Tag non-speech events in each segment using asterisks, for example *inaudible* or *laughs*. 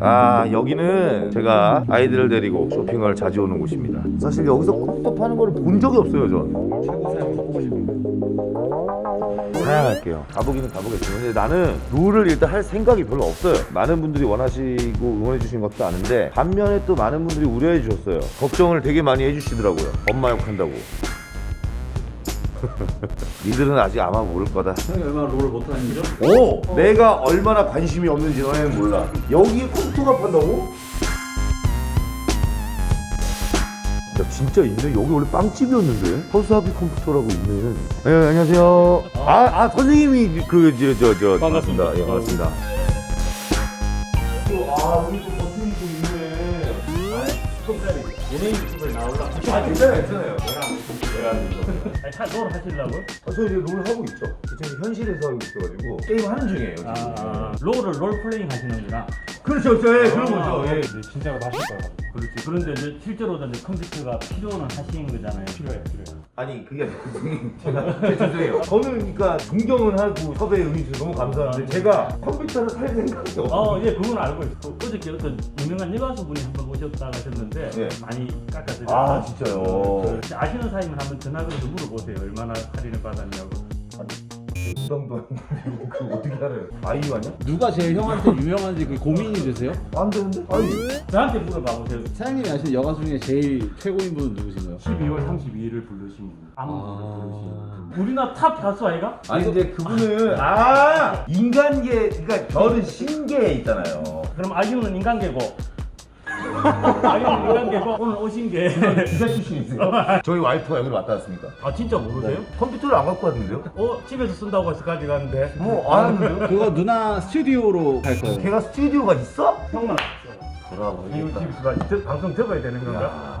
아 여기는 제가 아이들을 데리고 쇼핑을 자주 오는 곳입니다. 사실 여기서 컴퓨터 파는 거를 본 적이 없어요 전. 사양할게요. 가보기는 가보겠지만 근데 나는 룰을 일단 할 생각이 별로 없어요. 많은 분들이 원하시고 응원해 주신 것도 아는데 반면에 또 많은 분들이 우려해 주셨어요. 걱정을 되게 많이 해주시더라고요. 엄마 욕 한다고 니들은 아직 아마 모를 거다 형이 얼마나 롤을 못하는 죠 오! 내가 얼마나 관심이 없는지 너네는 몰라. 여기에 컴퓨터가 판다고? 야, 진짜 있네. 여기 원래 빵집이었는데. 허수아비 컴퓨터라고 있네. 네, 안녕하세요. 아, 아, 선생님이 그, 저, 저, 저. 반갑습니다. 예, 반갑습니다. 아, 여기 또 버튼이 또 있네. 연예인 유튜브에 나올라. 아, 괜찮아요, 괜찮아요. 아니, 차롤 하시려고? 아, 저 이제 롤 하고 있죠. 지금 현실에서 하고 있어가지고. 게임 하는 중이에요, 지금. 아, 롤을 롤플레잉 하시는구나. 그렇죠, 그렇죠. 예, 그런 아, 거죠. 예. 네, 진짜로 하실 거예요 그렇지. 그런데 이제 실제로 이제 컴퓨터가 필요는 하시는 거잖아요. 필요해요 필요해요 아니 그게 선생님 제가 제 죄송해요 *laughs* 저는 그러니까 존경은 하고 섭외 응해주셔서 너무 감사한데 제가 컴퓨터를 살 생각이 없어요 어, 예, 그건 알고 있고 어저께 어떤 유명한 여가수 분이 한 번 오셨다 하셨는데 네. 많이 깎아드렸어요. 아, 진짜요? 그, 아시는 사이면 한번 전화번호 물어보세요. 얼마나 할인을 받았냐고. 부담도 안 되고 그 어떻게 알아요 아이유 아니야? 누가 제일 형한테 유명한지 그 고민이 되세요? 안 되는데? 아이유 저한테 물어봐 보세요. 사장님이 아시는 여가 중에 제일 최고인 분은 누구신가요? 12월 32일을 부르신 분. 아무도 아. 부르신 분. 우리나라 탑 가수 아이가? 아니 근데 그분은 아 인간계 그러니까 저는 신계에 있잖아요 그럼 아이유는 인간계고. 아이유는 인간계고 오늘 오신 게. 기자 출신이세요? 저희 와이프가 여기로 왔다 갔습니까? 아 진짜 모르세요? 컴퓨터를 안 갖고 왔는데요? 어 집에서 쓴다고 해서 가져갔는데 뭐안 왔는데요? 그거 누나 스튜디오로 갈 거예요 걔가 스튜디오가 있어? 형만 이거 돌아보겠다 집에서 저- 방송 접어야 되는 건가?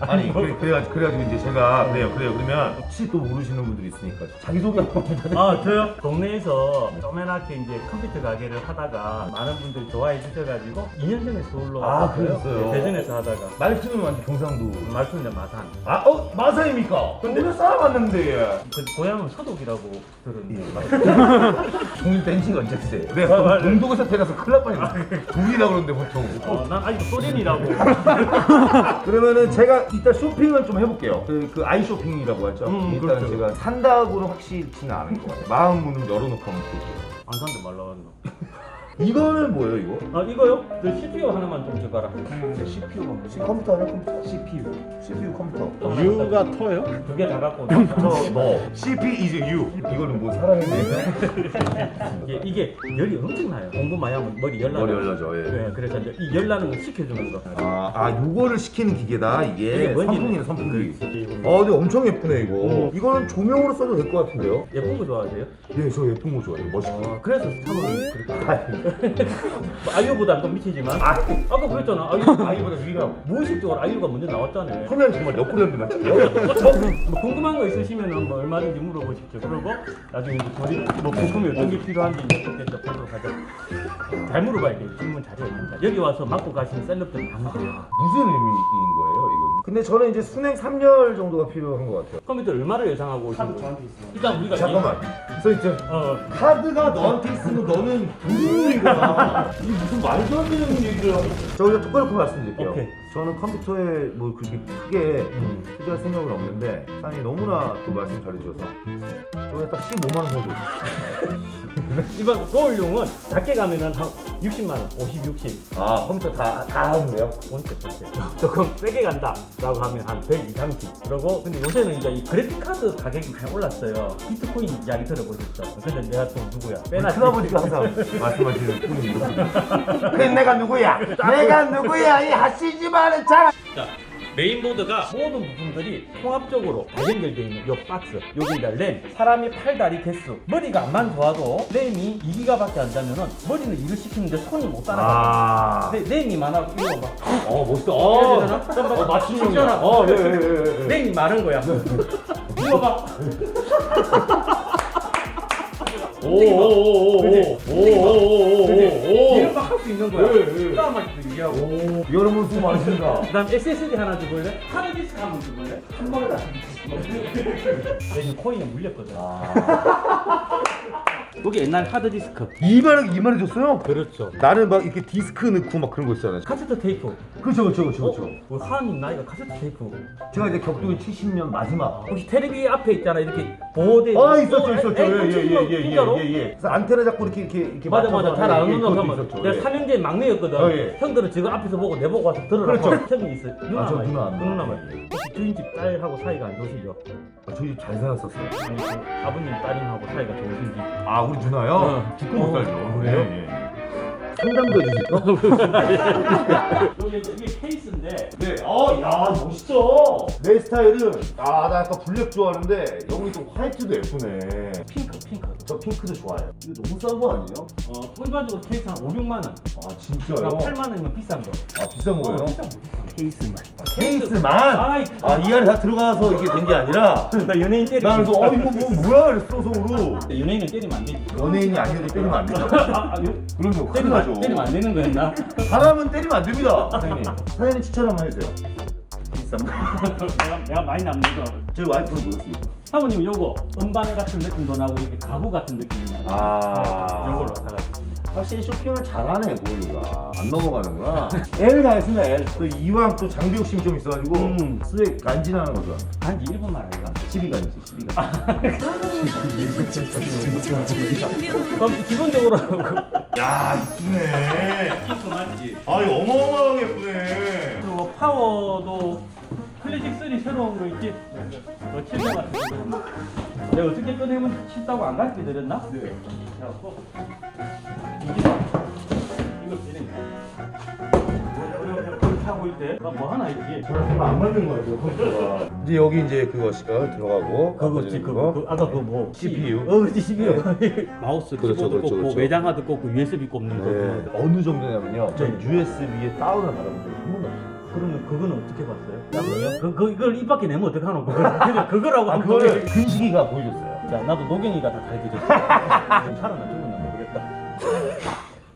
아니 그래, 그래가지고, 그래가지고 이제 제가 그래요 그래요 그러면 혹시 또 모르시는 분들이 있으니까 자기소개 한번 아 저요? 동네에서 조그맣게 이제 컴퓨터 가게를 하다가 많은 분들이 좋아해 주셔가지고 2년 전에 서울로 아, 왔어요. 그랬어요? 네, 대전에서 하다가 말투는 완전 경상도 말투는 이제 마산 아, 어? 마사입니까? 근데 왜 살아봤는데 그 고향은 서독이라고 들었는데 종일 뺀 지가 언제 세? 아, 내가 맞아요. 동독에서 태어나서 큰일 날 뻔했네 독일이라 그러는데 보통 어, 난 아직도 소린이라고 *laughs* 그러면은 제가 이따 쇼핑을 좀 해볼게요. 그, 그 아이 쇼핑이라고 하죠. 음, 일단 그렇죠. 제가 산다고는 확실치는 않은 것 같아요. 마음 문을 열어놓고 한번 볼게요. 안 산데 말라왔노 이거는 뭐예요 이거? 아 이거요? 그 CPU 하나만 좀 줘봐라. CPU가 지금 컴퓨터 아니야 컴퓨터? CPU CPU 컴퓨터. 유가 터요? 두 개 다 갖고. 저너 CP is you. 이거는 뭐 사람의 *laughs* 이게, 이게 열이 엄청나요. 공부 많이 하면 머리 열나요 머리 열나죠, 예. 네, 그래서 이제 이 열나는 거 식혀주는 거. 아, 아 요거를 시키는 기계다 이게. 이게 뭔지 선풍기네 선풍기. 그렇지. 아 근데 엄청 예쁘네 이거. 음. 이거는 조명으로 써도 될 것 같은데요? 예쁜 거 좋아하세요? 네저 예쁜 거 좋아해요. 멋있고 어, 그래서 참으로 그렇게 아이, *laughs* 아이유보다 좀 미치지만. 아, 아까 그랬잖아. 아이유 아이보다 위라고 무의식적으로 아이유가 먼저 나왔잖아요 화면 정말 옆구리 같은데요? 뭐 궁금한 거 있으시면 뭐 얼마든지 물어보십시오. 그리고 나중에 이제 저희 뭐 부품이 어떤 게 필요한지 이제 그때 이제 보도록 하죠. 잘 물어봐야 돼요 질문 잘해야 된다 여기 와서 맞고 가시는 셀럽들 많으세요. 무슨 의미인 거예요? 근데 저는 이제 순행 3열 정도가 필요한 것 같아요. 컴퓨터 얼마를 예상하고 오시는 거예요? 일단 우리가 잠깐만. 그래서 이제 어, 카드가 너한테 있으면 너는 무슨 거야 이게 무슨 말도 안 되는 얘기를 하고 저 그냥 똑바로 말씀드릴게요. 오케이. 저는 컴퓨터에 뭐 그렇게 크게 투자할 생각은 없는데 사장님 너무나 또 말씀 잘해주셔서. 저에 딱 15만 원 정도 이번 거울용은 작게 가면은 한 60만 원, 50, 60 아 컴퓨터 다, 다 하는데요? 원대 조금 세게 간다라고 하면 한 100, 2, 30 그러고 근데 요새는 이제 이 그래픽 카드 가격이 많이 올랐어요. 비트코인 이야기 들어보셨죠? 근데 내가 또 누구야? 빼놨지 큰아버지가 항상 말씀하시는 분이 이렇게 그래 내가 누구야? 내가 누구야? 이 하시지 마는 자! 자, 메인보드가 모든 부품들이 통합적으로 다 연결되어 있는 이 박스 여기다 램 사람이 팔 다리 개수 머리가 안만 좋아도 램이 2기가 밖에 안 되면은 머리는 일을 시키는데 손이 못 따라가 아, 근데 램이 많아 이거 봐어 멋있다. 어, 어, 맞춤형이야. 어, 예, 예, 예, 예. 램이 많은 거야 이거 봐 오 오 오 오 오 오 오 오 오오 이런 막할수 있는 거야 예, 예. 싸움할 때도 얘기하고 오, 여러분 수고 많으십니다. *laughs* 그 다음 SSD 하나 줘볼래? 하드 디스크 한번 줘볼래? 한 번에 다 내가 지금 코인에 물렸거든 아. *laughs* 여기 옛날 하드 디스크. 이만하게 이만해졌어요? 그렇죠. 나는 막 이렇게 디스크 넣고 막 그런 거 있잖아요. 카세트 테이프. 그렇죠, 그렇죠, 그렇죠, 어? 우리 하은님 나이가 카세트 테이프. 제가 이제 격투기 70년 마지막. 혹시 텔레비 앞에 있잖아 이렇게 보호대. 아 있었죠, 어, 있었죠. 에, 에, 예, 예, 예, 예? 예, 예. 그래서 안테나 잡고 이렇게 이렇게 이렇게 맞아 맞아 잘 예, 안 그것도 거 있었죠. 내가 예. 3년째 막내였거든 어, 예. 형들은 지금 앞에서 보고 내 보고 와서 들으라고 그렇죠. 형이 있어 누나 아, 저말 누나 안그 누나 말 혹시 주인집 딸하고 사이가 안 좋으시죠? 아, 저희 잘 살았었어요. 아니 그 아버님 따님하고 사이가 좋으신지 아 우리 누나요? 어. 기껏 못 어, 살죠. 그래요? 예, 예. 상담도 해주실까? *laughs* 이게 케이스인데 네. 어, 야 멋있어. 내 스타일은 아, 나 약간 블랙 좋아하는데 여기 좀 화이트도 예쁘네. 핑크 핑크 저 핑크도 좋아해요. 이거 너무 싼 거 아니에요? 어 일반적으로 케이스 한 5, 6만 원. 아 진짜요? 그러니까 8만 원이면 비싼 거. 아 비싼 거예요? 어, 비싼 거 케이스만. 케이스만? 아이 아 이 안에 다 들어가서 이게 된 게 아니라? *laughs* 나 연예인 때리고 나는 그래서 어 이거 뭐 뭐야? 그랬어 속으로. 연예인은 때리면 안 되지 연예인이 아니어도 때리면 안 되죠 아, 아, 요- 그런 거 큰일 때리면, 나죠. 안- 때리면 안 되는 거였나? 사람은 때리면 안 됩니다. 사장님. 사장님 추천 한번 해주세요. 비싼 거. *laughs* 내가, 내가 많이 남는 거. 저희 와이프는 뭐였습니까? 사모님 요거 음반 같은 느낌도 나고 이렇게 가구 같은 느낌이 나고. 아. 요걸로 사가지고. 확실히 쇼핑을 잘하네 고은이가. 안 넘어가는구나. *laughs* L 다 했습니다 L. 또 이왕 또 장비 욕심이 좀 있어가지고 음. 수액 간지나는 거죠. 단지 1분만 알까? 12간이지 12간 그럼 기본적으로 *laughs* 야 이쁘네. 핑크 맞지? 아이 어마어마하게 예쁘네. 그리고 파워도 클래식 3 새로운 거 있지? 뭐 칠성 같은 거 내가 어떻게 꺼내면 쉽다고 안 가르쳐 드렸나? 네 그래갖고 이게 이거 쓰는 거야 하고 있대 나뭐 하나 있지? 저랑 안 맞는 거 같아요 이제 여기 이제 그것이가 들어가고 그거지 그거 그, 아까 그뭐 CPU. 어 그렇지 CPU *laughs* 마우스 그렇죠, 키보드 그렇죠, 꽂고 그렇죠. 외장 하드 꽂고 USB 꼽는 거 네. 그거. 어느 정도냐면요 전 네. USB에 다운을 없어요 그러면 그거는 어떻게 봤어요? 나도요? 그, 그, 이걸 입 밖에 내면 어떡하노? 그거, 그거, 그거라고 아 한번 그거를 보여줘. 근식이가 보여줬어요 자, 나도 노경이가 다 가르쳐줬어. 지금 *laughs* 살아나 죽었나 모르겠다.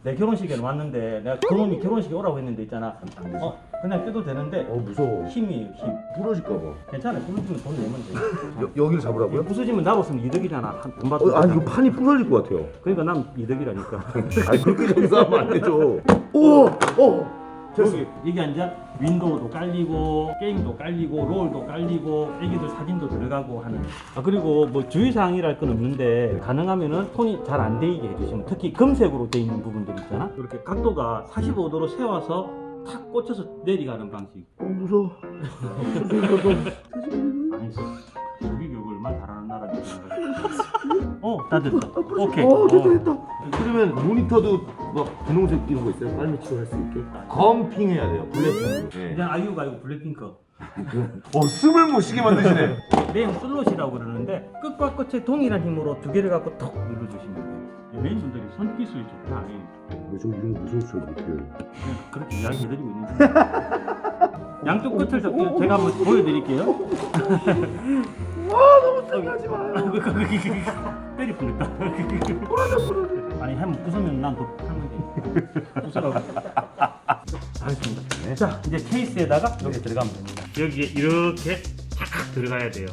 내 결혼식에 왔는데 내가 그놈이 결혼식에 오라고 했는데 있잖아. 어, 그냥 떼도 되는데 어 무서워 힘이에요, 힘. 부러질까봐 괜찮아. 부서지면 돈 내면 돼. 여, 여기를 잡으라고요? 부서지면 나로 쓰면 이득이잖아. 한 돈 받고. 어, 아니 이거 판이 부러질 것 같아요 그러니까 난 이득이라니까. *laughs* 아니 그렇게 장사하면 안 되죠 *laughs* 오! 어! 여기 이게 이제 윈도우도 깔리고 게임도 깔리고 롤도 깔리고 애기들 사진도 들어가고 하는. 아 그리고 뭐 주의사항이랄 건 없는데 가능하면은 톤이 잘 안 데이게 해주시면 특히 금색으로 돼 있는 부분들 있잖아. 이렇게 각도가 45도로 세워서 탁 꽂혀서 내려가는 방식. 어 무서워. 아니 조기 교육을 얼마나 잘하는 나라인지 어다 됐다. 오케이. 어. 됐다 됐다. 그러면 모니터도 막 분홍색 이런 거 있어요? 빨리 치료할 수 있게 검핑 해야 돼요 블랙핑 네. 그냥 아이유가 이거 블랙핑크 어 숨을 못 쉬게 만드시네 메인 슬롯이라고 그러는데 끝과 끝에 동일한 힘으로 두 개를 갖고 턱 눌러주시면 돼요. 메인 분들이 손기술이 좋다. 예. 저 이런 무서워서 못해요 그냥 그렇게 이야기해드리고 있는 데 양쪽 끝을 저- 제가 한번 보여드릴게요. 와 너무 생각하지 마요. 때리 뻔했다. 아니 한번 부수면 난더 하면 돼. 부수라고. 알겠습니다. 자 이제 케이스에다가 여기 들어가면 됩니다. 여기에 이렇게 탁 들어가야 돼요.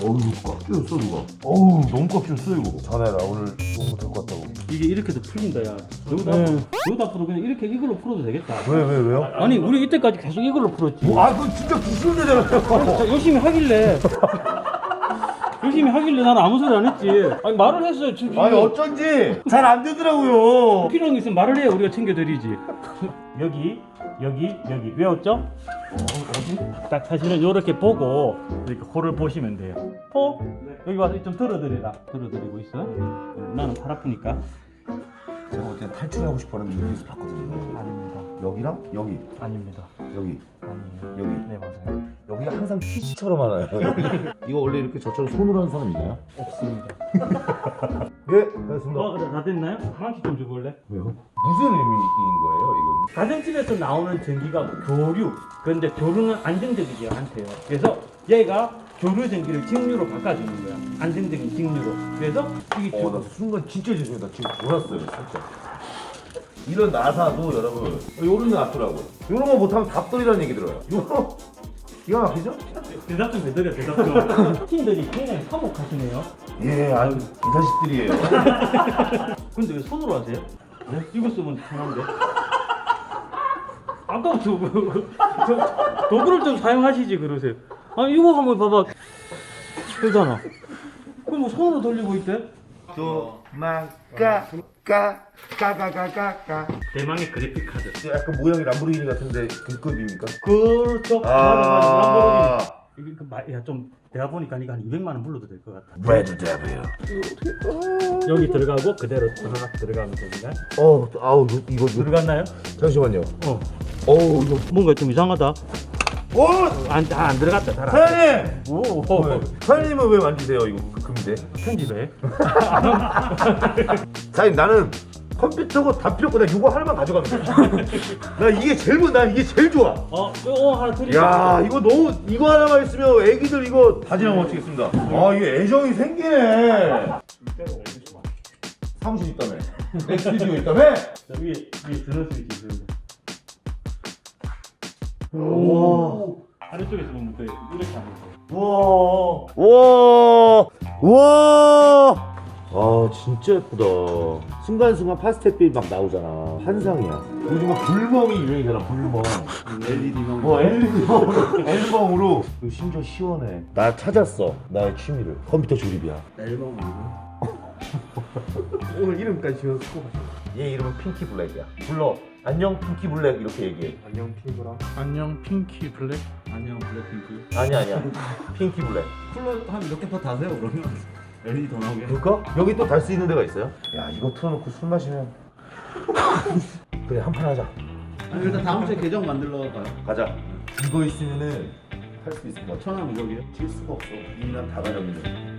어우 꽉 끼웠어 누가 어우 너무 꽉 끼웠어 이거 전화해라 오늘 너무 못할 것 같다고 이게 이렇게도 풀린다 야 여기다 네. 앞으로 여기다 앞으로 그냥 이렇게 이걸로 풀어도 되겠다 왜 왜 왜, 요 아니 우리 이때까지 계속 이걸로 풀었지 뭐, 아 그거 진짜 부수면 되잖아요 자, 열심히 하길래 *laughs* 열심히 하길래 나는 아무 소리 안 했지. 아니 말을 했어요 지금 아니 어쩐지 잘 안 되더라고요. 필요한 게 있으면 말을 해야 우리가 챙겨드리지. 여기 여기 여기. 외웠죠? 어? 딱 사실은 이렇게 보고 이렇게 코를 보시면 돼요. 코 여기 와서 좀 들어드리라. 들어드리고 있어 나는 팔 아프니까. 제가 그때 탈출하고 싶었는데 여기서 봤거든요. 아닙니다. 여기랑 여기. 아닙니다. 여기. 아니에요. 여기. 네 여기가 항상 피지처럼 하나요 *laughs* 이거 원래 이렇게 저처럼 손으로 하는 사람 있나요? 없습니다 네 *laughs* 알겠습니다 어, 그래, 다 됐나요? 하나씩 좀 줘볼래? 왜요? 무슨 의미인 거예요 이건? 가정집에서 나오는 전기가 교류. 그런데 교류는 안정적이지 않대요. 그래서 얘가 교류 전기를 직류로 바꿔주는 거야. 안정적인 직류로. 그래서 이게 어, 나 주- 순간 진짜 죄송해요. 나 지금 돌았어요, 살짝. 이런 나사도 여러분, 요런 게 낫더라고요. 요런 거 못하면 답돌이라는 얘기 들어요. 요런, 기가 막히죠? 대답 좀 해드려 대답 좀 *laughs* 팀들이 굉장히 화목하시네요 예, 아유 이 자식들이에요. *laughs* 근데 왜 손으로 하세요? 네? 이거 쓰면 편한데 *laughs* 아까부터 그- 저- 도구를 좀 사용하시지 그러세요 아 이거 한번 봐봐 되잖아 그럼 뭐 손으로 돌리고 있대? 도망가 까 까까까까까. 대망의 그래픽 카드 약간 모양이 람보르기니 같은데 그 급입니까? 그렇죠 아. 람보르기니 이거 그 마- 야, 좀 내가 보니까 이거 한 200만 원 불러도 될 것 같아 레드 데빌. 여기 들어가고 그대로 하나 들어가면 됩니다 어, 아우 이거 이거 들어갔나요? 잠시만요. 어 어우 이거. 뭔가 좀 이상하다 오, 안, 아, 안 들어갔다 잘 안. 사장님. 오, 사장님은 왜 만지세요 이거 그 금인데? 편집해 사장님 나는 컴퓨터고 다 필요 없고 나 이거 하나만 가져가면 돼. *laughs* 나 이게 제일 뭐- 나 이게 제일 좋아. 어, 이거 하나 드릴게요. 야 이거 너무 이거 하나만 있으면 애기들 이거 다 지나가 맞추겠습니다. 아 이게 애정이 생기네. 사무실 있다며. 내 스튜디오 있다며. 자, 위에, 위에 드는 수 있습니다. 오. 아래쪽에서 보면 또 이렇게 하면 돼요. 와. 와. 와. 아 진짜 예쁘다. 순간순간 파스텔빛 막 나오잖아. 환상이야. 요즘 막 불멍이 유행이잖아. 불멍. LED만. 어 앨범으로 앨범으로 그리고 심지어 시원해. 나 찾았어. 나의 취미를. 컴퓨터 조립이야. 앨범 아니고. *laughs* 오늘 이름까지 지었고. 얘 이름은 핑키 블랙이야. 불러. 안녕 핑키 블랙 이렇게 얘기해. 안녕 핑크랑. 안녕 핑키 블랙. 안녕 블랙핑크. 아니야 아니야. 핑키 블랙. 쿨러 한 몇 개 더 다세요 그러면. LED 더 나오게. 그럴까? 여기 또 달 수 있는 데가 있어요? 야 이거 틀어놓고 술 마시면 *laughs* 그래 한 판 하자. 아니, 일단 다음 주에 계정 만들러 가요. 가자. 이거 있으면은 할 수 있을 것 같아. 천안 우럭이요? 질 수가 없어. 이미 난다 가졌는데.